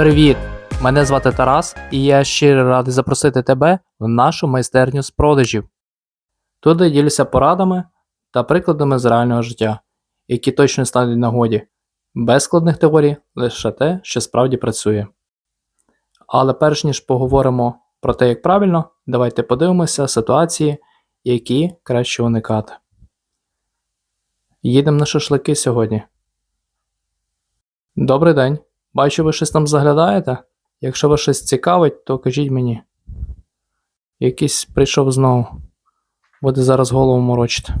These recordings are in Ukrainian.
Привіт! Мене звати Тарас, і я щиро радий запросити тебе в нашу майстерню з продажів. Тут я ділюся порадами та прикладами з реального життя, які точно стануть нагоді, без складних теорій, лише те, що справді працює. Але перш ніж поговоримо про те, як правильно, давайте подивимося ситуації, які краще уникати. Їдемо на шашлики сьогодні. Добрий день. Бачу, ви щось там заглядаєте? Якщо вас щось цікавить, то кажіть мені. Якийсь прийшов знову. Буде зараз голову морочити.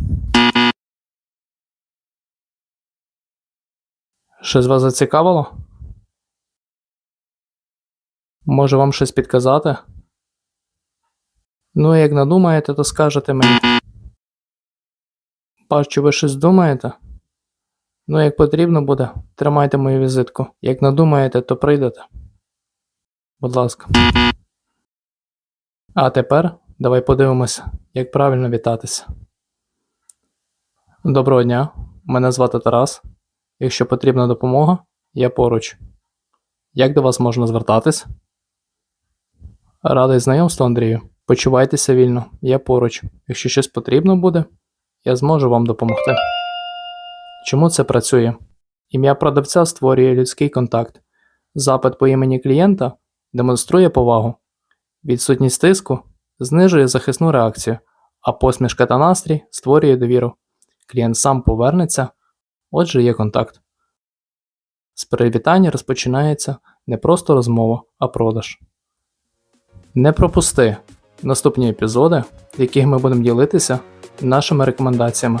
Щось вас зацікавило? Може вам щось підказати? Ну, як надумаєте, то скажете мені. Бачу, ви щось думаєте? Ну, як потрібно буде, тримайте мою візитку. Як надумаєте, то прийдете. Будь ласка. А тепер давай подивимося, як правильно вітатися. Доброго дня, мене звати Тарас. Якщо потрібна допомога, я поруч. Як до вас можна звертатись? Радий знайомству, Андрію. Почувайтеся вільно, я поруч. Якщо щось потрібно буде, я зможу вам допомогти. Чому це працює? Ім'я продавця створює людський контакт. Запит по імені клієнта демонструє повагу. Відсутність тиску знижує захисну реакцію, а посмішка та настрій створює довіру. Клієнт сам повернеться, отже, є контакт. З привітання розпочинається не просто розмова, а продаж. Не пропусти наступні епізоди, в яких ми будемо ділитися нашими рекомендаціями.